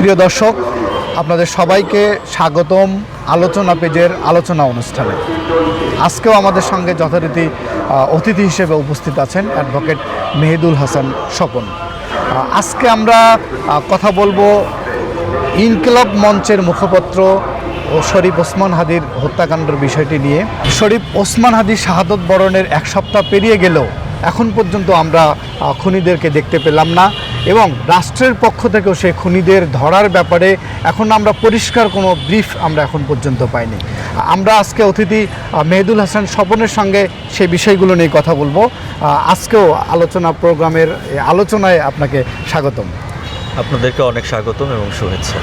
প্রিয় দর্শক, আপনাদের সবাইকে স্বাগতম আলোচনা পেজের আলোচনা অনুষ্ঠানে। আজকেও আমাদের সঙ্গে যথারীতি অতিথি হিসেবে উপস্থিত আছেন অ্যাডভোকেট মেহেদুল হাসান স্বপন। আজকে আমরা কথা বলব ইনকিলাব মঞ্চের মুখপত্র ও শরীফ ওসমান হাদির হত্যাকাণ্ডের বিষয়টি নিয়ে। শরীফ ওসমান হাদির শাহাদত বরণের এক সপ্তাহ পেরিয়ে গেলেও এখন পর্যন্ত আমরা খুনিদেরকে দেখতে পেলাম না। এবং রাষ্ট্রের পক্ষ থেকেও সে খুনিদের ধরার ব্যাপারে এখন আমরা পরিষ্কার কোনো ব্রিফ আমরা এখন পর্যন্ত পাইনি। আমরা আজকে অতিথি মেহেদুল হাসান স্বপনের সঙ্গে সেই বিষয়গুলো নিয়ে কথা বলব। আজকেও আলোচনা প্রোগ্রামের আলোচনায় আপনাকে স্বাগতম। আপনাদেরকে অনেক স্বাগতম এবং শুভেচ্ছা।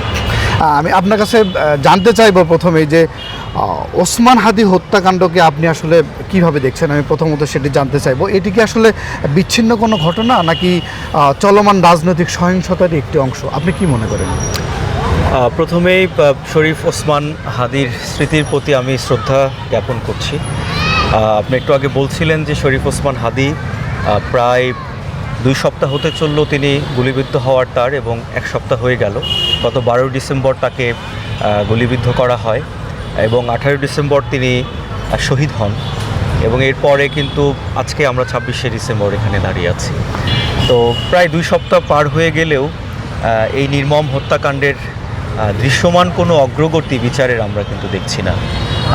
আমি আপনার কাছে জানতে চাইব প্রথমেই যে ওসমান হাদি হত্যাকাণ্ডকে আপনি আসলে কীভাবে দেখছেন? আমি প্রথমত সেটি জানতে চাইব। এটি কি আসলে বিচ্ছিন্ন কোনো ঘটনা নাকি চলমান রাজনৈতিক সহিংসতারই একটি অংশ? আপনি কি মনে করেন? প্রথমেই শরীফ ওসমান হাদির স্মৃতির প্রতি আমি শ্রদ্ধা জ্ঞাপন করছি। আপনি একটু আগে বলছিলেন যে শরীফ ওসমান হাদি প্রায় দুই সপ্তাহ হতে চলল তিনি গুলিবিদ্ধ হওয়ার তার এবং এক সপ্তাহ হয়ে গেল। গত বারোই ডিসেম্বর তাকে গুলিবিদ্ধ করা হয় এবং আঠারোই ডিসেম্বর তিনি শহীদ হন এবং এরপরে কিন্তু আজকে আমরা ছাব্বিশে ডিসেম্বর এখানে দাঁড়িয়ে আছি। তো প্রায় দুই সপ্তাহ পার হয়ে গেলেও এই নির্মম হত্যাকাণ্ডের দৃশ্যমান কোনো অগ্রগতি বিচারের আমরা কিন্তু দেখছি না।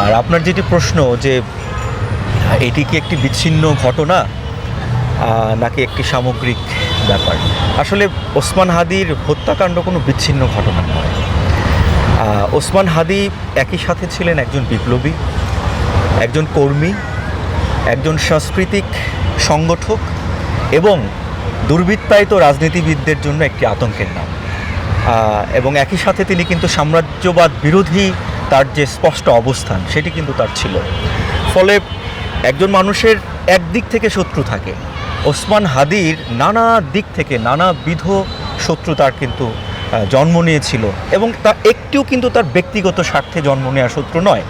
আর আপনার যেটি প্রশ্ন যে এটি কি একটি বিচ্ছিন্ন ঘটনা? নাকি একটি সামগ্রিক ব্যাপার? আসলে ওসমান হাদির হত্যাকাণ্ড কোনো বিচ্ছিন্ন ঘটনা নয়। ওসমান হাদি একই সাথে ছিলেন একজন বিপ্লবী, একজন কর্মী, একজন সাংস্কৃতিক সংগঠক এবং দুর্বৃত্তায়িত রাজনীতিবিদদের জন্য একটি আতঙ্কের নাম। এবং একই সাথে তিনি কিন্তু সাম্রাজ্যবাদ বিরোধী তার যে স্পষ্ট অবস্থান, সেটি কিন্তু তার ছিল। ফলে একজন মানুষের একদিক থেকে শত্রু থাকে। ওসমান হাদির নানা দিক থেকে নানাবিধ শত্রু তার কিন্তু জন্ম নিয়েছিল এবং তা একটিও কিন্তু তার ব্যক্তিগত স্বার্থে জন্ম নেওয়া শত্রু নয়।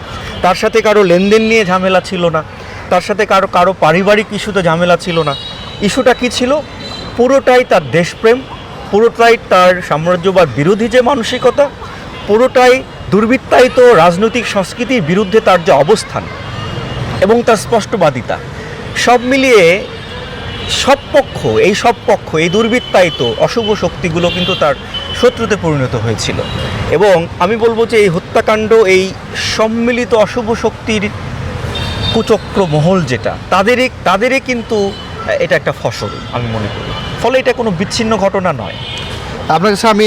তার সাথে কারও লেনদেন নিয়ে ঝামেলা ছিল না। তার সাথে কারও কারও পারিবারিক ইস্যুতে ঝামেলা ছিল না। ইস্যুটা কী ছিল? পুরোটাই তার দেশপ্রেম, পুরোটাই তার সাম্রাজ্যবাদ বিরোধী যে মানসিকতা, পুরোটাই দুর্বৃত্তায়িত রাজনৈতিক সংস্কৃতির বিরুদ্ধে তার যে অবস্থান এবং তার স্পষ্টবাদিতা। সব মিলিয়ে সব পক্ষ, এই সব পক্ষ, এই দুর্বৃত্তায়িত অশুভ শক্তিগুলো কিন্তু তার শত্রুতে পরিণত হয়েছিল। এবং আমি বলব যে এই হত্যাকাণ্ড, এই সম্মিলিত অশুভ শক্তির কুচক্র মহল যেটা, তাদেরই তাদেরই কিন্তু এটা একটা ফসল, আমি মনে করি। ফলে এটা কোনো বিচ্ছিন্ন ঘটনা নয়। আপনার কাছে আমি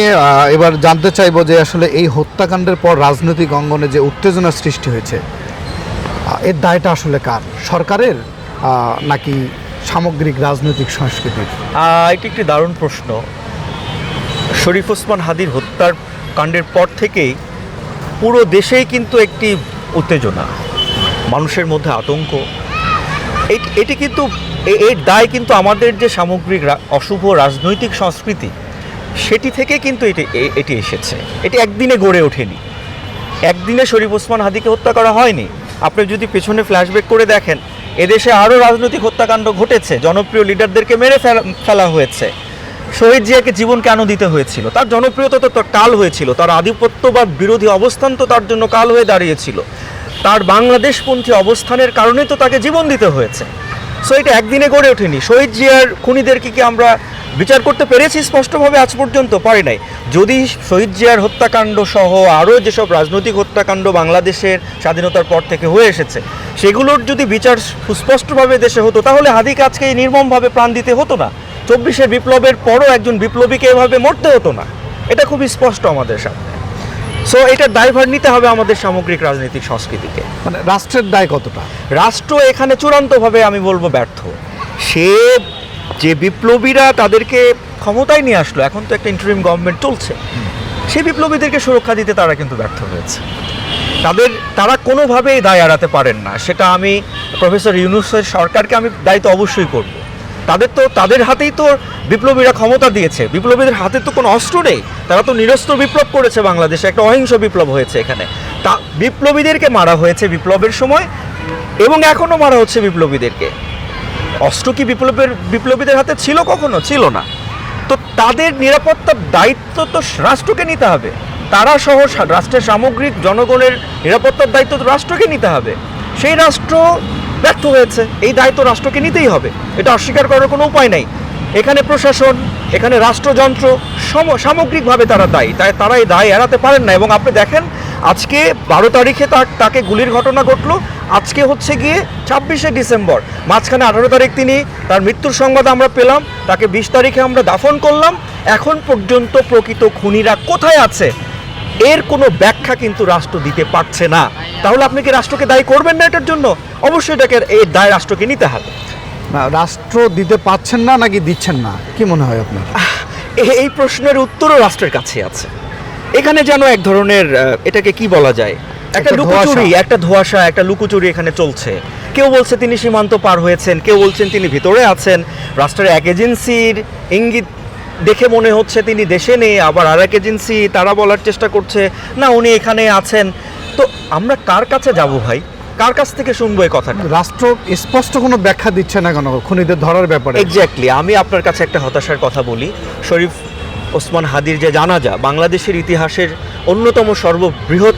এবার জানতে চাইব যে আসলে এই হত্যাকাণ্ডের পর রাজনৈতিক অঙ্গনে যে উত্তেজনা সৃষ্টি হয়েছে এর দায়টা আসলে কার? সরকারের নাকি সামগ্রিক রাজনৈতিক সংস্কৃতির এটি একটি দারুণ প্রশ্ন। শরীফ ওসমান হাদির হত্যার কাণ্ডের পর থেকেই পুরো দেশেই কিন্তু একটি উত্তেজনা, মানুষের মধ্যে আতঙ্ক। এটি কিন্তু এর দায় কিন্তু আমাদের যে সামগ্রিক অশুভ রাজনৈতিক সংস্কৃতি, সেটি থেকে কিন্তু এটি এটি এসেছে। এটি একদিনে গড়ে ওঠেনি। একদিনে শরীফ ওসমান হাদিকে হত্যা করা হয়নি। আপনি যদি পেছনে ফ্ল্যাশব্যাক করে দেখেন এদেশে আরও রাজনৈতিক হত্যাকাণ্ড ঘটেছে। জনপ্রিয় লিডারদেরকে মেরে ফেলা- হয়েছে। শহীদ জিয়াকে জীবন কেন দিতে হয়েছিল। তার জনপ্রিয়তা তো কাল হয়েছিল। তার আধিপত্যবাদ বিরোধী অবস্থান তো তার জন্য কাল হয়ে দাঁড়িয়েছিল। তার বাংলাদেশপন্থী অবস্থানের কারণে তো তাকে জীবন দিতে হয়েছে। সো এটা একদিনে গড়ে ওঠেনি। শহীদ জিয়ার খুনিদেরকে কি আমরা বিচার করতে পেরেছি স্পষ্টভাবে আজ পর্যন্ত পারি নাই। যদি শহীদ জিয়ার হত্যাকাণ্ড সহ আরও যেসব রাজনৈতিক হত্যাকাণ্ড বাংলাদেশের স্বাধীনতার পর থেকে হয়ে এসেছে সেগুলোর যদি বিচার সুস্পষ্টভাবে দেশে হতো তাহলে হাদিকে আজকে এই নির্মমভাবে প্রাণ দিতে হতো না। চব্বিশের বিপ্লবের পরও একজন বিপ্লবীকে এভাবে মরতে হতো না। এটা খুবই স্পষ্ট আমাদের সামনে। সো এটার দায়ভার নিতে হবে আমাদের সামগ্রিক রাজনৈতিক সংস্কৃতিকে। মানে রাষ্ট্রের দায় কতটা? রাষ্ট্র এখানে চূড়ান্তভাবে আমি বলব ব্যর্থ। সে যে বিপ্লবীরা তাদেরকে ক্ষমতায় নিয়ে আসলো, এখন তো একটা ইন্টারিম গভর্নমেন্ট চলছে সেই বিপ্লবীদেরকে সুরক্ষা দিতে তারা কিন্তু ব্যর্থ হয়েছে। তাদের, তারা কোনোভাবেই দায় এড়াতে পারেন না, সেটা আমি প্রফেসর ইউনুসের সরকারকে আমি দায়িত্ব অবশ্যই করব। তাদের তো, তাদের হাতেই তো বিপ্লবীরা ক্ষমতা দিয়েছে, বিপ্লবীদের হাতে তো কোনো অস্ত্র নেই, তারা তো নিরস্ত্র বিপ্লব করেছে বাংলাদেশে, একটা অহিংস বিপ্লব হয়েছে এখানে। তা, বিপ্লবীদেরকে মারা হয়েছে বিপ্লবের সময়, এবং এখনও মারা হচ্ছে বিপ্লবীদেরকে। অস্ত্র কি বিপ্লবের বিপ্লবীদের হাতে ছিল কখনো? ছিল না। তো তাদের নিরাপত্তার দায়িত্ব তো রাষ্ট্রকে নিতে হবে। তারা সহ রাষ্ট্রের সামগ্রিক জনগণের নিরাপত্তার দায়িত্ব তো রাষ্ট্রকে নিতে হবে। সেই রাষ্ট্র ব্যর্থ হয়েছে। এই দায়িত্ব রাষ্ট্রকে নিতেই হবে। এটা অস্বীকার করার কোনো উপায় নাই। এখানে প্রশাসন, এখানে রাষ্ট্রযন্ত্র সম- সামগ্রিকভাবে তারা দায়ী। তাই তারা এই দায় এড়াতে পারেন না। এবং আপনি দেখেন, আজকে বারো তারিখে তার, তাকে গুলির ঘটনা ঘটলো। আজকে হচ্ছে গিয়ে ছাব্বিশে ডিসেম্বর। মাঝখানে আঠারো তারিখ তিনি তার মৃত্যুর সংবাদ আমরা পেলাম তাকে বিশ তারিখে আমরা দাফন করলাম। এখন পর্যন্ত প্রকৃত খুনিরা কোথায় আছে? এর কোনো ব্যাখ্যা কিন্তু রাষ্ট্র দিতে পারছে না। তাহলে আপনি কি রাষ্ট্রকে দায়ী করবেন না এটার জন্য? অবশ্যই এটাকে এই দায় রাষ্ট্রকে নিতে হবে। না রাষ্ট্র দিতে পারছেন না নাকি দিচ্ছেন না? কি মনে হয় আপনার? এই প্রশ্নের উত্তরও রাষ্ট্রের কাছে আছে। এখানে যেন এক ধরনের এটাকে কি বলা যায়? একটা লুকোচুরি। একটা ধোঁয়াশা একটা লুকোচুরি এখানে চলছে। কেউ বলছে তিনি সীমান্ত পার হয়েছেন কেউ বলছেন তিনি ভিতরে আছেন। রাষ্ট্রের এক এজেন্সির ইঙ্গিত দেখে মনে হচ্ছে তিনি দেশে নেই আবার আর এক এজেন্সি তারা বলার চেষ্টা করছে না উনি এখানে আছেন। তো আমরা কার কাছে যাব ভাই? কার কাছ থেকে শুনব এই কথাটা? রাষ্ট্র স্পষ্ট কোনো ব্যাখ্যা দিচ্ছে না কেন খুনিদের ধরার ব্যাপারে? এক্স্যাক্টলি আমি আপনার কাছে একটা হতাশার কথা বলি। শরীফ ওসমান হাদির যে জানাজা বাংলাদেশের ইতিহাসের অন্যতম সর্ববৃহৎ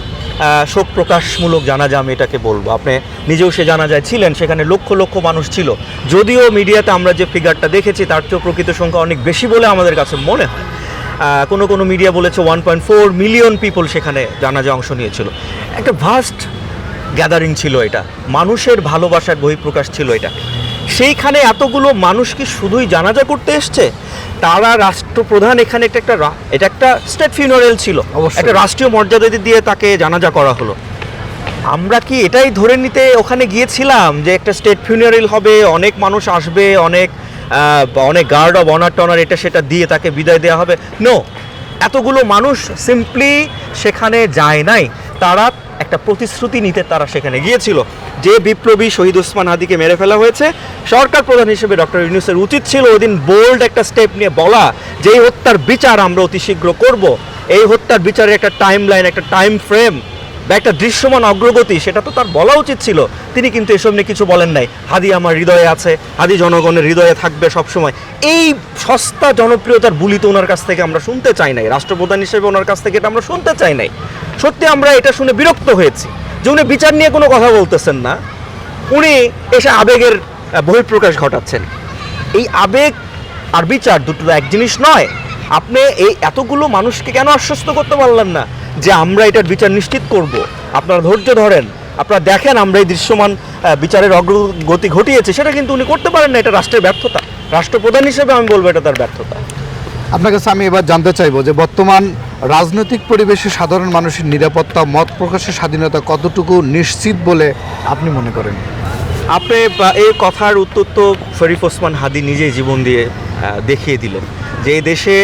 শোক প্রকাশমূলক জানাজা আমি এটাকে বলব। আপনি নিজেও সে জানা যায় ছিলেন, সেখানে লক্ষ লক্ষ মানুষ ছিল। যদিও মিডিয়াতে আমরা যে ফিগারটা দেখেছি, তার চেয়েও প্রকৃত সংখ্যা অনেক বেশি বলে আমাদের কাছে মনে হয়। কোনো কোনো মিডিয়া বলেছে one point four million people সেখানে জানাজা অংশ নিয়েছিল। একটা ভাস্ট গ্যাদারিং ছিল এটা। মানুষের ভালোবাসার বহিঃপ্রকাশ ছিল এটা সেইখানে এতগুলো মানুষ কি শুধুই জানাজা করতে এসছে? তারা রাষ্ট্রপ্রধান এখানে একটা একটা এটা একটা স্টেট ফিউনারেল ছিল। একটা রাষ্ট্রীয় মর্যাদা দিয়ে তাকে জানাজা করা হলো। আমরা কি এটাই ধরে নিতে ওখানে গিয়েছিলাম যে একটা স্টেট ফিউনারেল হবে অনেক মানুষ আসবে অনেক অনেক গার্ড অব অনার টনার এটা সেটা দিয়ে তাকে বিদায় দেওয়া হবে? নো এতগুলো মানুষ সিম্পলি সেখানে যায় নাই। তারা একটা প্রতিশ্রুতি নিতে তারা সেখানে গিয়েছিল। যে বিপ্লবী শহীদ ওসমান হাদিকে মেরে ফেলা হয়েছে, সরকার প্রধান হিসেবে ডক্টর ইউনুসের উচিত ছিল ওদিন বোল্ড একটা স্টেপ নিয়ে বলা যে এই হত্যার বিচার আমরা অতি শীঘ্র করব। এই হত্যার বিচারের একটা টাইম লাইন একটা টাইম ফ্রেম বা একটা দৃশ্যমান অগ্রগতি, সেটা তো তার বলা উচিত ছিল। তিনি কিন্তু এসব নিয়ে কিছু বলেন নাই। হাদি আমার হৃদয়ে আছে, হাদি জনগণের হৃদয়ে থাকবে সবসময়। এই সস্তা জনপ্রিয়তার বুলি তো ওনার কাছ থেকে আমরা শুনতে চাই নাই। রাষ্ট্রপ্রধান হিসেবে ওনার কাছ থেকে এটা আমরা শুনতে চাই নাই। সত্যি আমরা এটা শুনে বিরক্ত হয়েছি যে উনি বিচার নিয়ে কোনো কথা বলতেছেন না। উনি এসে আবেগের বহিঃপ্রকাশ ঘটাচ্ছেন। এই আবেগ আর বিচার দুটো এক জিনিস নয়। আপনি এই এতগুলো মানুষকে কেন আশ্বস্ত করতে পারলেন না? যে আমরা এটার বিচার নিশ্চিত করব। আপনারা ধৈর্য ধরেন আপনারা দেখেন আমরা এই দৃশ্যমান বিচারের অগ্রগতি ঘটিয়েছে সেটা কিন্তু উনি করতে পারেন না এটা রাষ্ট্রের ব্যর্থতা। রাষ্ট্রপ্রধান হিসেবে আমি বলব এটা তার ব্যর্থতা। আপনার কাছে আমি এবার জানতে চাইব যে বর্তমান রাজনৈতিক পরিবেশে সাধারণ মানুষের নিরাপত্তা মত প্রকাশের স্বাধীনতা কতটুকু নিশ্চিত বলে আপনি মনে করেন? আপনি এই কথার উত্তর তো শরীফ ওসমান হাদি নিজেই জীবন দিয়ে দেখিয়ে দিলেন। যে এই দেশে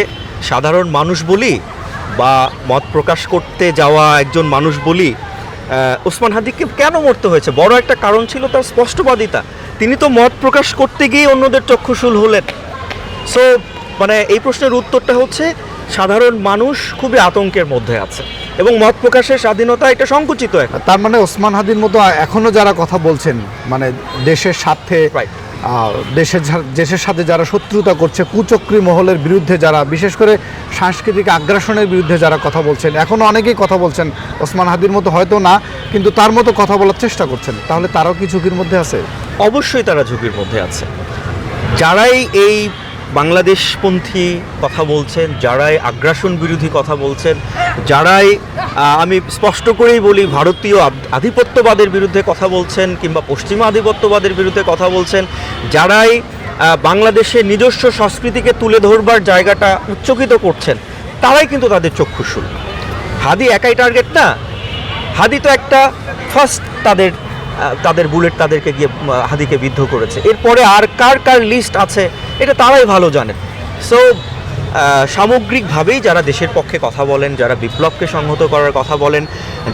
সাধারণ মানুষ বলি বা মত প্রকাশ করতে যাওয়া একজন মানুষ বলি ওসমান হাদিকে কেন মরতে হয়েছে? বড় একটা কারণ ছিল তার স্পষ্টবাদিতা। তিনি তো মত প্রকাশ করতে গিয়ে অন্যদের চক্ষুশূল হলেন। সো মানে এই প্রশ্নের উত্তরটা হচ্ছে সাধারণ মানুষ খুবই আতঙ্কের মধ্যে আছে এবং মত প্রকাশের স্বাধীনতা এটা সংকুচিত তার মানে ওসমান হাদির মতো এখনও যারা কথা বলছেন মানে দেশের স্বার্থে দেশের দেশের সাথে যারা শত্রুতা করছে, কুচক্রি মহলের বিরুদ্ধে যারা, বিশেষ করে সাংস্কৃতিক আগ্রাসনের বিরুদ্ধে যারা কথা বলছেন এখনও অনেকেই কথা বলছেন, ওসমান হাদির মতো হয়তো না, কিন্তু তার মতো কথা বলার চেষ্টা করছেন। তাহলে তারাও কি ঝুঁকির মধ্যে আছে? অবশ্যই তারা ঝুঁকির মধ্যে আছে। যারাই এই বাংলাদেশপন্থী কথা বলছেন, যারাই আগ্রাসন বিরোধী কথা বলছেন, যারাই আমি স্পষ্ট করেই বলি, ভারতীয় আধিপত্যবাদের বিরুদ্ধে কথা বলছেন কিংবা পশ্চিমা আধিপত্যবাদের বিরুদ্ধে কথা বলছেন, যারাই বাংলাদেশের নিজস্ব সংস্কৃতিকে তুলে ধরবার জায়গাটা উচ্চকিত করছেন, তারাই কিন্তু তাদের চক্ষুশুল হাদি একাই টার্গেট না। হাদি তো একটা ফার্স্ট তাদের তাদের বুলেট তাদেরকে গিয়ে হাদিকে বিদ্ধ করেছে। এরপরে আর কার কার লিস্ট আছে এটা তারাই ভালো জানেন। সো সামগ্রিকভাবেই যারা দেশের পক্ষে কথা বলেন, যারা বিপ্লবকে সংহত করার কথা বলেন,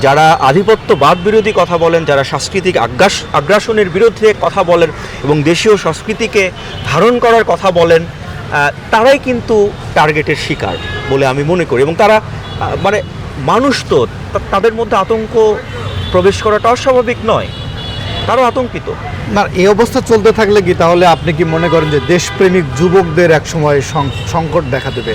যারা আধিপত্যবাদ বিরোধী কথা বলেন, যারা সাংস্কৃতিক আগ্রাস, আগ্রাসনের বিরুদ্ধে কথা বলেন এবং দেশীয় সংস্কৃতিকে ধারণ করার কথা বলেন তারাই কিন্তু টার্গেটের শিকার বলে আমি মনে করি। এবং তারা মানে মানুষ তো, তাদের মধ্যে আতঙ্ক প্রবেশ করাটা অস্বাভাবিক নয়। তারও আতঙ্কিত। না এই অবস্থা চলতে থাকলে কি তাহলে আপনি কি মনে করেন যে দেশপ্রেমিক যুবকদের এক সময় সংকট দেখা দেবে?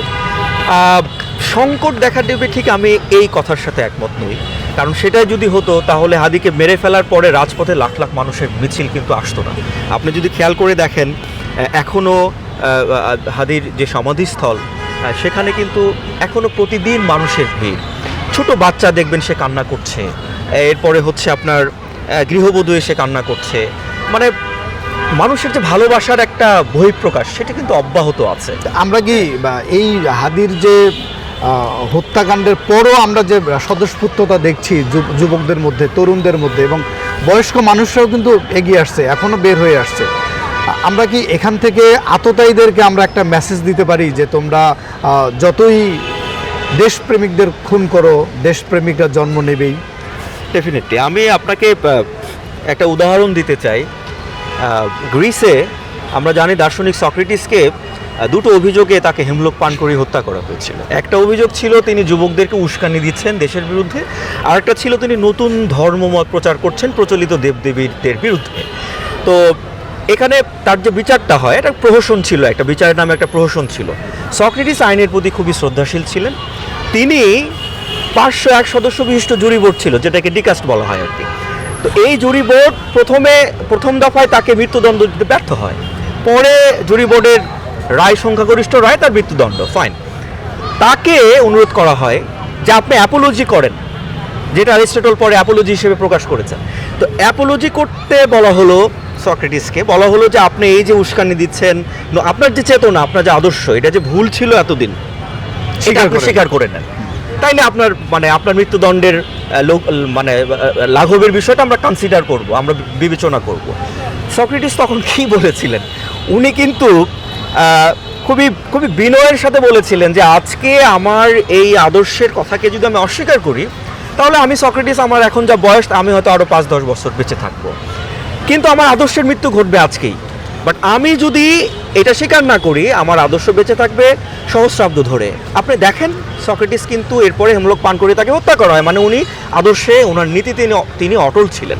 সংকট দেখা দেবে ঠিক আমি এই কথার সাথে একমত নই। কারণ সেটাই যদি হতো তাহলে হাদিকে মেরে ফেলার পরে রাজপথে লাখ লাখ মানুষের মিছিল কিন্তু আসতো না। আপনি যদি খেয়াল করে দেখেন আহ, এখনও আহ, আহ, হাদির যে সমাধিস্থল সেখানে কিন্তু এখনও প্রতিদিন মানুষের ভিড়। ছোট বাচ্চা দেখবেন সে কান্না করছে। এরপরে হচ্ছে আপনার গৃহবধূ এসে কান্না করছে। মানে মানুষের যে ভালোবাসার একটা বহিঃপ্রকাশ, সেটা কিন্তু অব্যাহত আছে। আমরা কি এই হাদির যে হত্যাকাণ্ডের পরও আমরা যে স্বতঃস্ফূর্ততা দেখছি যুবকদের মধ্যে, তরুণদের মধ্যে, এবং বয়স্ক মানুষরাও কিন্তু এগিয়ে আসছে, এখনও বের হয়ে আসছে। আমরা কি এখান থেকে আততায়ীদেরকে আমরা একটা মেসেজ দিতে পারি যে তোমরা যতই দেশপ্রেমিকদের খুন করো, দেশপ্রেমিকরা জন্ম নেবেই? ডেফিনেটলি আমি আপনাকে একটা উদাহরণ দিতে চাই। গ্রিসে আমরা জানি দার্শনিক সক্রেটিসকে দুটো অভিযোগে তাকে হেমলোক পান করে হত্যা করা হয়েছিল। একটা অভিযোগ ছিল তিনি যুবকদেরকে উস্কানি দিচ্ছেন দেশের বিরুদ্ধে, আর একটা ছিল তিনি নতুন ধর্মমত প্রচার করছেন প্রচলিত দেবদেবীদের বিরুদ্ধে। তো এখানে তার যে বিচারটা হয়, এটা প্রহসন ছিল, একটা বিচারের নামে একটা প্রহসন ছিল। সক্রেটিস আইনের প্রতি খুবই শ্রদ্ধাশীল ছিলেন। তিনি পাঁচশো এক সদস্য বিশিষ্ট জুরি বোর্ড ছিল যেটাকে ডিকাস্ট বলা হয় আর কি। তো এই জুরি বোর্ড প্রথমে প্রথম দফায় তাকে মৃত্যুদণ্ড দিতে ব্যর্থ হয়। পরে জুরি বোর্ডের রায় সংখ্যাগরিষ্ঠ রায় তার মৃত্যুদণ্ড ফাইন তাকে অনুরোধ করা হয় যে আপনি অ্যাপোলজি করেন যেটা অ্যারিস্টটল পরে অ্যাপোলজি হিসেবে প্রকাশ করেছেন। তো অ্যাপোলজি করতে বলা হলো সক্রেটিসকে বলা হলো যে আপনি এই যে উস্কানি দিচ্ছেন আপনার যে চেতনা আপনার যে আদর্শ এটা যে ভুল ছিল এতদিন সেটা স্বীকার আপনি স্বীকার করে নেন। তাইলে আপনার মানে আপনার মৃত্যুদণ্ডের লোক- মানে লাঘবের বিষয়টা আমরা কনসিডার করব, আমরা বিবেচনা করব। সক্রেটিস তখন কি বলেছিলেন? উনি কিন্তু খুবই খুবই বিনয়ের সাথে বলেছিলেন যে আজকে আমার এই আদর্শের কথাকে যদি আমি অস্বীকার করি, তাহলে আমি সক্রেটিস আমার এখন যা বয়স, আমি হয়তো আরও পাঁচ, দশ বছর বেঁচে থাকব। কিন্তু আমার আদর্শের মৃত্যু ঘটবে আজকেই। বাট আমি যদি এটা স্বীকার না করি আমার আদর্শ বেঁচে থাকবে সহস্রাব্দ ধরে। আপনি দেখেন, সক্রেটিস কিন্তু এরপরে হেমলোক পান করে তাকে হত্যা করা হয় মানে উনি আদর্শে ওনার নীতি তিনি অটল ছিলেন।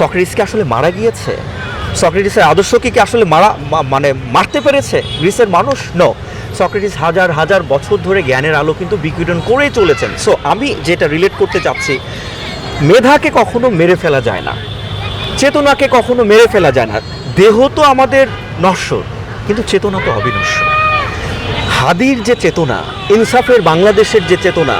সক্রেটিস কি আসলে মারা গিয়েছে? সক্রেটিসের আদর্শ কি আসলে মারা মানে মারতে পেরেছে? গ্রিসের মানুষ? ন সক্রেটিস হাজার হাজার বছর ধরে জ্ঞানের আলো কিন্তু বিকিরণ করেই চলেছেন। সো আমি যেটা রিলেট করতে চাচ্ছি, মেধাকে কখনো মেরে ফেলা যায় না। চেতনাকে কখনো মেরে ফেলা যায় না। দেহ তো আমাদের নশ্বর, কিন্তু চেতনা তো অবিনশ্বর। হাদির যে চেতনা, ইনসাফের বাংলাদেশের যে চেতনা,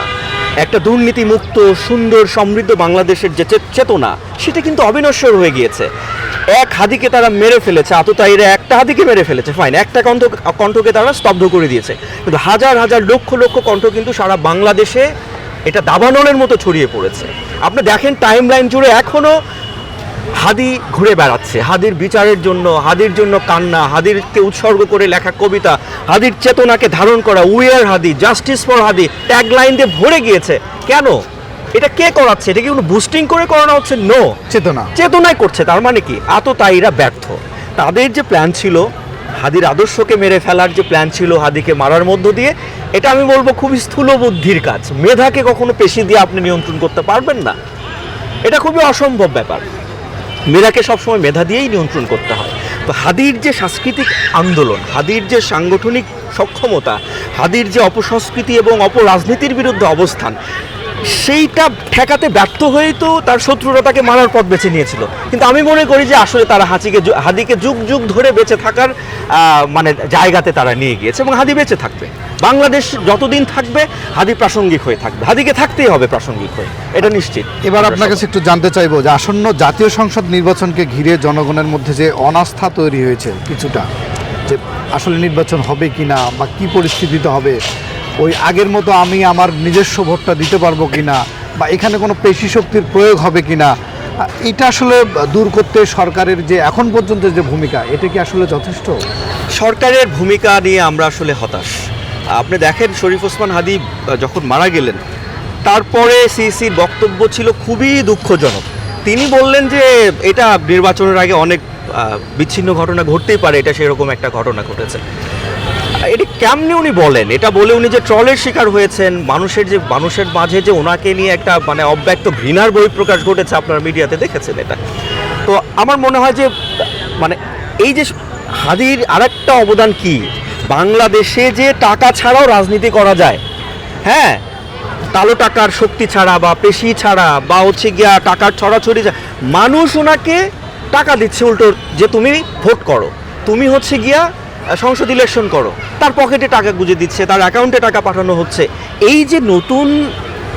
একটা দুর্নীতিমুক্ত, সুন্দর, সমৃদ্ধ বাংলাদেশের যে চেতনা, সেটা কিন্তু অবিনশ্বর হয়ে গিয়েছে। এক হাদিকে তারা মেরে ফেলেছে, আততায়ীরা একটা হাদিকে মেরে ফেলেছে ফাইন একটা কণ্ঠ কণ্ঠকে তারা স্তব্ধ করে দিয়েছে। কিন্তু হাজার হাজার, লক্ষ লক্ষ কণ্ঠ কিন্তু সারা বাংলাদেশে এটা দাবানলের মতো ছড়িয়ে পড়েছে। আপনি দেখেন টাইম লাইন জুড়ে এখনও হাদি ঘুরে বেড়াচ্ছে। হাদির বিচারের জন্য হাদির জন্য কান্না হাদিরকে উৎসর্গ করে লেখা কবিতা হাদির চেতনাকে ধারণ করা we are Hadi justice for Hadi tagline দিয়ে ভরে গিয়েছে। কেন? এটা কে করাচ্ছে? এটা কি কোনো বুস্টিং করে করানো হচ্ছে? নো চেতনা। চেতনায় করছে তার মানে কি? আততায়ীরা ব্যর্থ। তাদের যে প্ল্যান ছিল হাদির আদর্শকে মেরে ফেলার যে প্ল্যান ছিল হাদিকে মারার মধ্য দিয়ে এটা আমি বলব খুবই স্থূল বুদ্ধির কাজ। মেধাকে কখনো পেশি দিয়ে আপনি নিয়ন্ত্রণ করতে পারবেন না। এটা খুবই অসম্ভব ব্যাপার। মেধাকে সবসময় মেধা দিয়েই নিয়ন্ত্রণ করতে হয়। তো হাদির যে সাংস্কৃতিক আন্দোলন, হাদির যে সাংগঠনিক সক্ষমতা, হাদির যে অপসংস্কৃতি এবং অপরাজনীতির বিরুদ্ধে অবস্থান সেইটা ঠেকাতে ব্যর্থ হয়েই তো তার শত্রুরা তাকে মারার পথ বেছে নিয়েছিল। কিন্তু আমি মনে করি যে আসলে তারা হাঁচিকে হাদিকে যুগ যুগ ধরে বেঁচে থাকার মানে জায়গাতে তারা নিয়ে গিয়েছে এবং হাদি বেঁচে থাকবে। বাংলাদেশ যতদিন থাকবে হাদি প্রাসঙ্গিক হয়ে থাকবে। হাদিকে থাকতেই হবে প্রাসঙ্গিক হয়ে এটা নিশ্চিত। এবার আপনার কাছে একটু জানতে চাইব যে আসন্ন জাতীয় সংসদ নির্বাচনকে ঘিরে জনগণের মধ্যে যে অনাস্থা তৈরি হয়েছে কিছুটা যে আসলে নির্বাচন হবে কি না বা কি পরিস্থিতিতে হবে ওই আগের মতো আমি আমার নিজস্ব ভোটটা দিতে পারব কি না বা এখানে কোনো পেশি শক্তির প্রয়োগ হবে কি না এটা আসলে দূর করতে সরকারের যে এখন পর্যন্ত যে ভূমিকা, এটা কি আসলে যথেষ্ট? সরকারের ভূমিকা নিয়ে আমরা আসলে হতাশ। আপনি দেখেন শরীফ ওসমান হাদি যখন মারা গেলেন, তারপরে সিসির বক্তব্য ছিল খুবই দুঃখজনক। তিনি বললেন যে এটা নির্বাচনের আগে অনেক বিচ্ছিন্ন ঘটনা ঘটতেই পারে, এটা সেরকম একটা ঘটনা ঘটেছে। এটি কেমনি উনি বলেন? এটা বলে উনি যে ট্রলের শিকার হয়েছেন মানুষের যে মানুষের মাঝে যে ওনাকে নিয়ে একটা মানে অব্যক্ত ঘৃণার বহিঃপ্রকাশ ঘটেছে আপনার মিডিয়াতে দেখেছেন এটা। তো আমার মনে হয় যে মানে এই যে হাদির আরেকটা অবদান কি? বাংলাদেশে যে টাকা ছাড়াও রাজনীতি করা যায় হ্যাঁ? কালো টাকার শক্তি ছাড়া বা পেশি ছাড়া বা হচ্ছে গিয়া টাকার ছড়াছড়ি ছাড়া, মানুষ ওনাকে টাকা দিচ্ছে উল্টো যে তুমি ভোট করো। তুমি হচ্ছে গিয়া সংসদ ইলেকশন করো। তার পকেটে টাকা গুঁজে দিচ্ছে, তার অ্যাকাউন্টে টাকা পাঠানো হচ্ছে। এই যে নতুন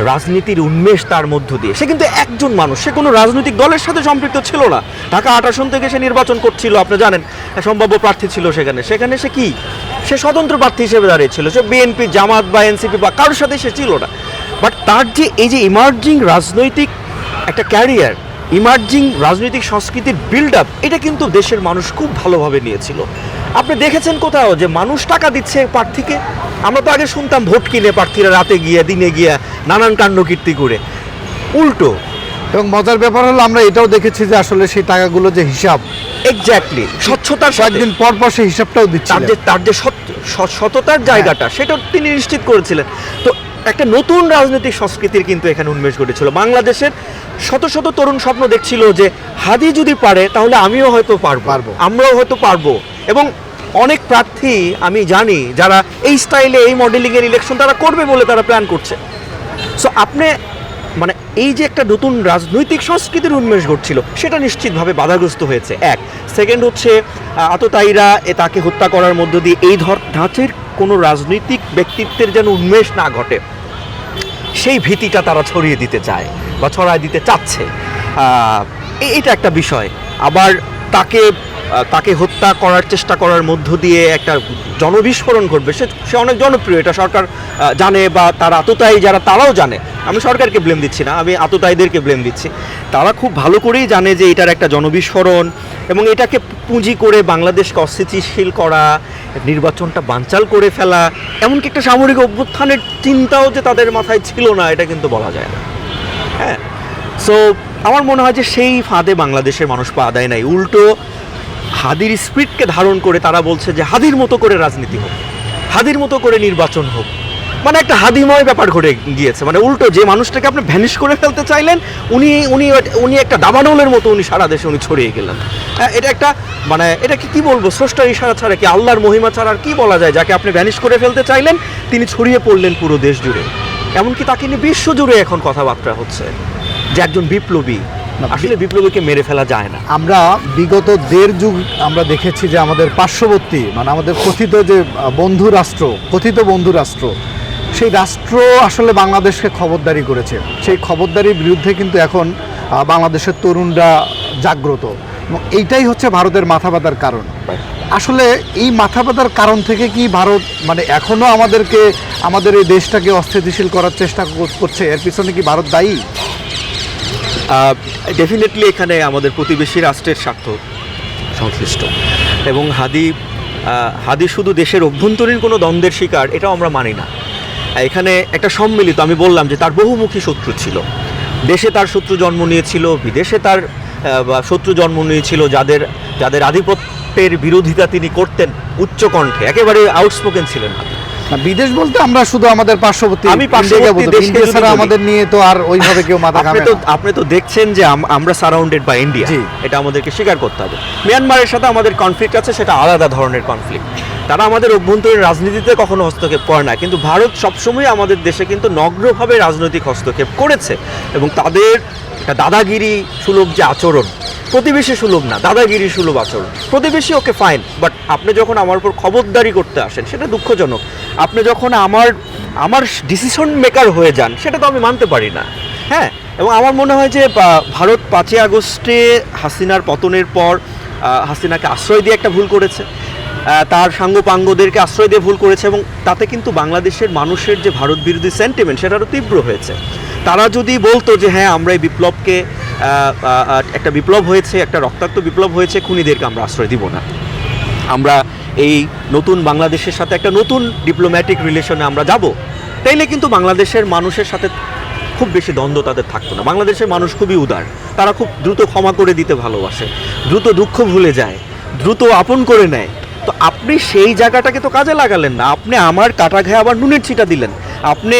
রাজনীতির উন্মেষ তার মধ্য দিয়ে, সে কিন্তু একজন মানুষ, সে কোনো রাজনৈতিক দলের সাথে সম্পৃক্ত ছিল না। ঢাকা আট আসন থেকে সে নির্বাচন করছিল, আপনি জানেন সম্ভাব্য প্রার্থী ছিল সেখানে। সেখানে সে কি? সে স্বতন্ত্র প্রার্থী হিসেবে দাঁড়িয়েছিল সে বিএনপি জামাত বা এনসিপি বা কারোর সাথে সে ছিল না। বাট তার যে এই যে ইমার্জিং রাজনৈতিক একটা ক্যারিয়ার ইমার্জিং রাজনৈতিক সংস্কৃতির বিল্ড আপ এটা কিন্তু দেশের মানুষ খুব ভালোভাবে নিয়েছিল। আপনি দেখেছেন কোথাও যে মানুষ টাকা দিচ্ছে প্রার্থীকে? আমরা তো আগে শুনতাম ভোট কিনে প্রার্থীরা রাতে গিয়ে দিনে গিয়ে নানান কাণ্ড কীর্তি করে। উল্টো। এবং মজার ব্যাপার হলো আমরা এটাও দেখেছি যে আসলে সেই টাকাগুলো যে হিসাব এক্স্যাক্টলি স্বচ্ছতার কয়েকদিন পর পর সেই হিসাবটাও দিচ্ছে তার যে তার যে সততার জায়গাটা সেটা তিনি নিশ্চিত করেছিলেন। তো একটা নতুন রাজনৈতিক সংস্কৃতির কিন্তু এখানে উন্মেষ ঘটেছিল। বাংলাদেশের শত শত তরুণ স্বপ্ন দেখছিল যে হাদি যদি পারে তাহলে আমিও হয়তো পারব। পারব। আমরাও হয়তো পারব। এবং অনেক প্রার্থী আমি জানি যারা এই স্টাইলে এই মডেলিংয়ের ইলেকশন তারা করবে বলে তারা প্ল্যান করছে। সো আপনি মানে এই যে একটা নতুন রাজনৈতিক সংস্কৃতির উন্মেষ ঘটছিল সেটা নিশ্চিতভাবে বাধাগ্রস্ত হয়েছে। এক সেকেন্ড হচ্ছে আততায়ীরা এ তাকে হত্যা করার মধ্য দিয়ে এই ধর ধাঁচের কোনো রাজনৈতিক ব্যক্তিত্বের যেন উন্মেষ না ঘটে। সেই ভীতিটা তারা ছড়িয়ে দিতে চায় বা ছড়ায় দিতে চাচ্ছে। এটা একটা বিষয়। আবার তাকে তাকে হত্যা করার চেষ্টা করার মধ্য দিয়ে একটা জনবিস্ফোরণ ঘটবে। সে সে অনেক জনপ্রিয়, এটা সরকার জানে বা তার আততায়ী যারা তারাও জানে। আমি সরকারকে ব্লেম দিচ্ছি না, আমি আততায়ীদেরকে ব্লেম দিচ্ছি। তারা খুব ভালো করেই জানে যে এটার একটা জনবিস্ফোরণ এবং এটাকে পুঁজি করে বাংলাদেশকে অস্থিতিশীল করা, নির্বাচনটা বানচাল করে ফেলা, এমনকি একটা সামরিক অভ্যুত্থানের চিন্তাও যে তাদের মাথায় ছিল না, এটা কিন্তু বলা যায় না। হ্যাঁ সো আমার মনে হয় যে সেই ফাঁদে বাংলাদেশের মানুষ পা দেয় নাই। উল্টো হাদির স্পিরিটকে ধারণ করে তারা বলছে যে হাদির মতো করে রাজনীতি হোক, হাদির মতো করে নির্বাচন হোক। মানে একটা হাদিময় ব্যাপার ঘটে গিয়েছে। মানে উল্টো যে মানুষটাকে আপনি ভ্যানিশ করে ফেলতে চাইলেন উনি উনি উনি একটা দাবানলের মতো উনি সারা দেশে উনি ছড়িয়ে গেলেন। হ্যাঁ, এটা একটা মানে এটা কি কি বলব? স্রষ্টার ইশারা ছাড়া কি আল্লাহর মহিমা ছাড়া আর কি বলা যায়? যাকে আপনি ভ্যানিশ করে ফেলতে চাইলেন তিনি ছড়িয়ে পড়লেন পুরো দেশ জুড়ে। এমনকি তাকে নিয়ে বিশ্ব জুড়ে এখন কথাবার্তা হচ্ছে যে একজন বিপ্লবী। আসলে বিপ্লবীকে মেরে ফেলা যায় না। আমরা বিগত দেড় যুগ আমরা দেখেছি যে আমাদের পার্শ্ববর্তী মানে আমাদের কথিত যে বন্ধু রাষ্ট্র কথিত বন্ধু রাষ্ট্র সেই রাষ্ট্র আসলে বাংলাদেশকে খবরদারি করেছে। সেই খবরদারির বিরুদ্ধে কিন্তু এখন বাংলাদেশের তরুণরা জাগ্রত। এবং এইটাই হচ্ছে ভারতের মাথা ব্যথার কারণ। আসলে এই মাথা ব্যথার কারণ থেকে কি ভারত মানে এখনও আমাদেরকে আমাদের এই দেশটাকে অস্থিতিশীল করার চেষ্টা কর- করছে? এর পিছনে কি ভারত দায়ী? ডেফিনেটলি এখানে আমাদের প্রতিবেশী রাষ্ট্রের স্বার্থ সংশ্লিষ্ট। এবং হাদি হাদি শুধু দেশের অভ্যন্তরীণ কোনো দ্বন্দ্বের শিকার এটাও আমরা মানি না। এখানে একটা সম্মিলিত আমি বললাম যে তার বহুমুখী শত্রু ছিল। দেশে তার শত্রু জন্ম নিয়েছিল বিদেশে তার শত্রু জন্ম নিয়েছিল যাদের যাদের আধিপত্যের বিরোধিতা তিনি করতেন উচ্চ কণ্ঠে একেবারে আউটস্পোকেন ছিলেন না, বিদেশ বলতে আমরা শুধু আমাদের পার্শ্ববর্তী আমি ইন্ডিয়া ছাড়া আমাদের নিয়ে তো আর ওইভাবে কেউ মাথা ঘামে তো আপনি তো দেখছেন যে আমরা সারাউন্ডেড বাই ইন্ডিয়া এটা আমাদেরকে স্বীকার করতে হবে। মিয়ানমারের সাথে আমাদের কনফ্লিক্ট আছে সেটা আলাদা ধরনের কনফ্লিক্ট তারা আমাদের অভ্যন্তরীণ রাজনীতিতে কখনো হস্তক্ষেপ করে না। কিন্তু ভারত সবসময় আমাদের দেশে কিন্তু নগ্নভাবে রাজনৈতিক হস্তক্ষেপ করেছে এবং তাদের একটা দাদাগিরি সুলভ যে আচরণ, প্রতিবেশী সুলভ না, দাদাগিরি সুলভ আচরণ। প্রতিবেশী, ওকে ফাইন বাট আপনি যখন আমার উপর খবরদারি করতে আসেন, সেটা দুঃখজনক। আপনি যখন আমার আমার ডিসিশন মেকার হয়ে যান, সেটা তো আমি মানতে পারি না। হ্যাঁ এবং আমার মনে হয় যে ভারত পাঁচই আগস্টে হাসিনার পতনের পর হাসিনাকে আশ্রয় দিয়ে একটা ভুল করেছে। তার সাঙ্গপাঙ্গদেরকে আশ্রয় দিয়ে ভুল করেছে এবং তাতে কিন্তু বাংলাদেশের মানুষের যে ভারত বিরোধী সেন্টিমেন্ট সেটা আরও তীব্র হয়েছে। তারা যদি বলতো যে হ্যাঁ আমরা এই বিপ্লবকে একটা বিপ্লব হয়েছে, একটা রক্তাক্ত বিপ্লব হয়েছে, খুনিদেরকে আমরা আশ্রয় দিব না। আমরা এই নতুন বাংলাদেশের সাথে একটা নতুন ডিপ্লোম্যাটিক রিলেশনে আমরা যাব। তাইলে কিন্তু বাংলাদেশের মানুষের সাথে খুব বেশি দ্বন্দ্ব তাদের থাকতো না। বাংলাদেশের মানুষ খুবই উদার। তারা খুব দ্রুত ক্ষমা করে দিতে ভালোবাসে। দ্রুত দুঃখ ভুলে যায়। দ্রুত আপন করে নেয়। আপনি সেই জায়গাটাকে তো কাজে লাগালেন না। আপনি আমার কাটা ঘায়ে আবার নুনের ছিটা দিলেন। আপনি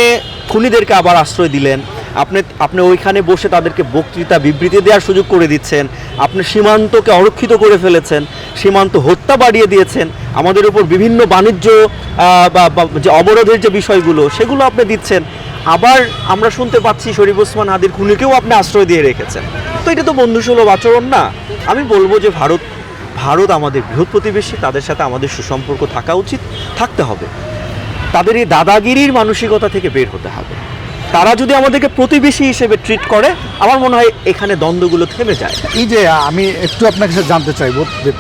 খুনিদেরকে আবার আশ্রয় দিলেন। আপনি আপনি ওইখানে বসে তাদেরকে বক্তৃতা, বিবৃতি দেওয়ার সুযোগ করে দিচ্ছেন। আপনি সীমান্তকে অরক্ষিত করে ফেলেছেন। সীমান্ত হত্যা বাড়িয়ে দিয়েছেন। আমাদের উপর বিভিন্ন বাণিজ্য বা, যে অবরোধের যে বিষয়গুলো, সেগুলো আপনি দিচ্ছেন। আবার আমরা শুনতে পাচ্ছি শরীফ ওসমান হাদির খুনিকেও আপনি আশ্রয় দিয়ে রেখেছেন। তো এটা তো বন্ধুসুলভ আচরণ না। আমি বলব যে ভারত ভারত আমাদের বৃহৎ প্রতিবেশী, তাদের সাথে আমাদের সুসম্পর্ক থাকা উচিত, থাকতে হবে। তাদের এই দাদাগিরির মানসিকতা থেকে বের হতে হবে। তারা যদি আমাদেরকে প্রতিবেশী হিসেবে ট্রিট করে, আমার মনে হয় এখানে দ্বন্দ্বগুলো থেমে যায়। এই যে, আমি একটু আপনার কাছে জানতে চাইব যে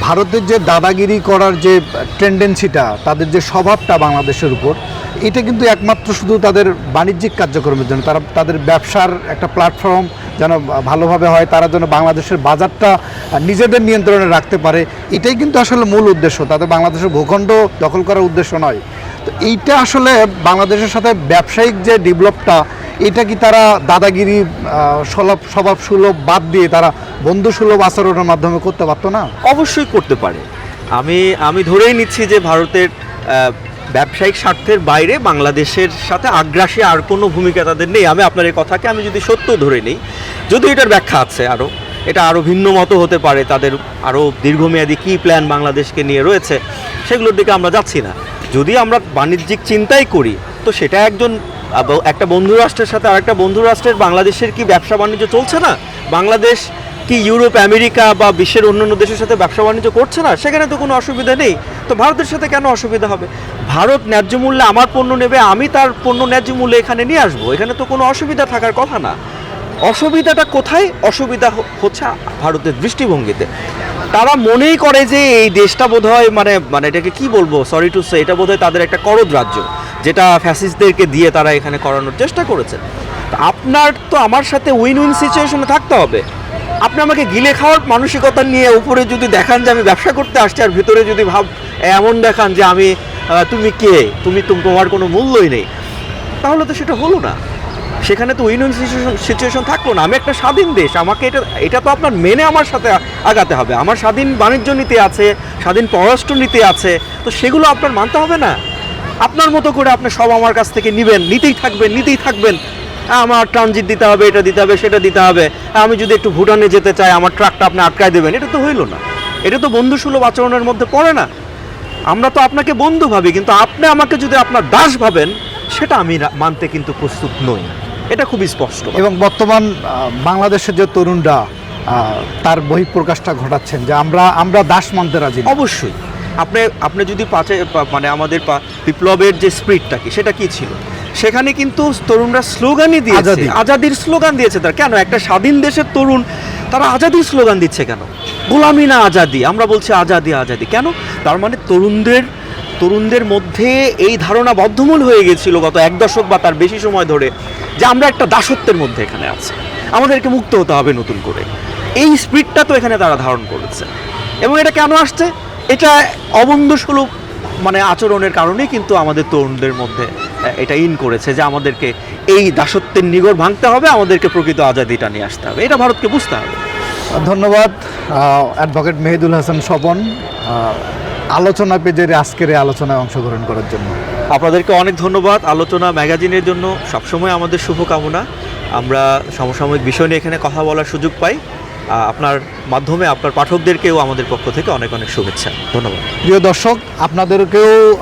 ভারতের যে দাদাগিরি করার যে টেন্ডেন্সিটা তাদের যে স্বভাবটা বাংলাদেশের উপর এটা কিন্তু একমাত্র শুধু তাদের বাণিজ্যিক কার্যক্রমের জন্য তারা তাদের ব্যবসার একটা প্ল্যাটফর্ম যেন ভালোভাবে হয় তারা যেন বাংলাদেশের বাজারটা নিজেদের নিয়ন্ত্রণে রাখতে পারে এটাই কিন্তু আসলে মূল উদ্দেশ্য। তাদের বাংলাদেশের ভূখণ্ড দখল করার উদ্দেশ্য নয়। তো এইটা আসলে বাংলাদেশের সাথে ব্যবসায়িক যে ডেভেলপটা এটা কি তারা দাদাগিরি আহ, স্বভাব সুলভ বাদ দিয়ে তারা বন্ধু সুলভ আচরণের মাধ্যমে করতে পারতো না? অবশ্যই করতে পারে। আমি আমি ধরেই নিচ্ছি যে ভারতের ব্যবসায়িক স্বার্থের বাইরে বাংলাদেশের সাথে আগ্রাসী আর কোনো ভূমিকা তাদের নেই। আমি আপনার এই কথাকে, আমি যদি সত্য ধরে নিই, যদি এটার ব্যাখ্যা আছে আরও, এটা আরও ভিন্ন মতো হতে পারে তাদের আরও দীর্ঘমেয়াদী কী প্ল্যান বাংলাদেশকে নিয়ে রয়েছে, সেগুলোর দিকে আমরা যাচ্ছি না। যদি আমরা বাণিজ্যিক চিন্তাই করি, তো সেটা একজন একটা বন্ধু রাষ্ট্রের সাথে আরেকটা বন্ধু রাষ্ট্রের বাংলাদেশের কি ব্যবসা বাণিজ্য চলছে না? বাংলাদেশ কি ইউরোপ, আমেরিকা বা বিশ্বের অন্যান্য দেশের সাথে ব্যবসা বাণিজ্য করছে না? সেখানে তো কোনো অসুবিধা নেই। তো ভারতের সাথে কেন অসুবিধা হবে? ভারত ন্যায্য মূল্যে আমার পণ্য নেবে, আমি তার পণ্য ন্যায্য মূল্যে এখানে নিয়ে আসব। এখানে তো কোনো অসুবিধা থাকার কথা না। অসুবিধাটা কোথায়? অসুবিধা হচ্ছে ভারতের দৃষ্টিভঙ্গিতে। তারা মনেই করে যে এই দেশটা বোধহয় মানে মানে এটাকে কি বলব? সরি টু সে এটা বোধহয় তাদের একটা করদ রাজ্য, যেটা ফ্যাসিস্টদেরকে দিয়ে তারা এখানে করানোর চেষ্টা করেছে। আপনার তো আমার সাথে উইন উইন সিচুয়েশনে থাকতে হবে। আপনি আমাকে গিলে খাওয়ার মানসিকতা নিয়ে উপরে যদি দেখান যে আমি ব্যবসা করতে আসছি আর ভিতরে যদি ভাব, এমন দেখান যে আমি তুমি কে? তুমি তুম- তোমার কোনো মূল্যই নেই। তাহলে তো সেটা হলো না। সেখানে তো উইন সিচুয়েশন থাকল না। আমি একটা স্বাধীন দেশ। আমাকে এটা এটা তো আপনার মেনে আমার সাথে আগাতে হবে। আমার স্বাধীন বাণিজ্য নীতি আছে, স্বাধীন পররাষ্ট্র নীতি আছে। তো সেগুলো আপনার মানতে হবে না। আপনার মতো করে আপনি সব আমার কাছ থেকে নেবেন। নিতেই থাকবেন নিতেই থাকবেন। আমার ট্রানজিট দিতে হবে এটা দিতে হবে সেটা দিতে হবে। আমি যদি একটু ভুটানে যেতে চাই আমার ট্রাকটা আপনি আটকায় দেবেন। এটা তো হইল না। এটা তো বন্ধুসুলভ আচরণের মধ্যে পড়ে না। আমরা তো আপনাকে বন্ধু ভাবি কিন্তু আপনি আমাকে যদি আপনার দাস ভাবেন সেটা আমি মানতে কিন্তু প্রস্তুত নই। এটা খুবই স্পষ্ট। এবং বর্তমান বাংলাদেশের যে তরুণরা তার বহিঃপ্রকাশটা ঘটাচ্ছেন যে আমরা আমরা দাস মানতে রাজি অবশ্যই। আপনি আপনি যদি পাঁচে মানে আমাদের বিপ্লবের যে স্পিরিটটা কি সেটা কি ছিল? সেখানে কিন্তু তরুণরা স্লোগানই দিয়েছে। আজাদি। আজাদির স্লোগান দিয়েছে তারা। কেন? একটা স্বাধীন দেশের তরুণ তারা আজাদির স্লোগান দিচ্ছে কেন? গোলামি না আজাদি। আমরা বলছি আজাদি আজাদি। কেন? তার মানে তরুণদের তরুণদের মধ্যে এই ধারণা বদ্ধমূল হয়ে গেছিল গত এক দশক বা তার বেশি সময় ধরে যে আমরা একটা দাসত্বের মধ্যে এখানে আছি। আমাদেরকে মুক্ত হতে হবে নতুন করে। এই স্পিডটা তো এখানে তারা ধারণ করেছে। এবং এটা কেন আসছে? এটা অবন্ধুসুলভ মানে আচরণের কারণেই কিন্তু আমাদের তরুণদের মধ্যে এটা ইন করেছে যে আমাদেরকে এই দাসত্বের নিগড় ভাঙতে হবে আমাদেরকে প্রকৃত আজাদিটা নিয়ে আসতে হবে। এটা ভারতকে বুঝতে হবে। ধন্যবাদ অ্যাডভোকেট মেহেদুল হাসান স্বপন আলোচনা পেজের আজকের এই আলোচনায় অংশগ্রহণ করার জন্য। আপনাদেরকে অনেক ধন্যবাদ আলোচনা ম্যাগাজিনের জন্য। সবসময় আমাদের শুভকামনা। আমরা সমসাময়িক বিষয় নিয়ে এখানে কথা বলার সুযোগ পাই। আপনার মাধ্যমে আপনার পাঠকদেরকেও আমাদের পক্ষ থেকে অনেক অনেক শুভেচ্ছা। ধন্যবাদ। প্রিয় দর্শক, আপনাদেরকেও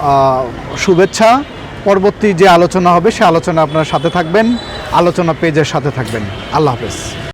শুভেচ্ছা। পরবর্তী যে আলোচনা হবে, সে আলোচনা আপনার সাথে থাকবেন। আলোচনা পেজের সাথে থাকবেন। আল্লাহ হাফেজ।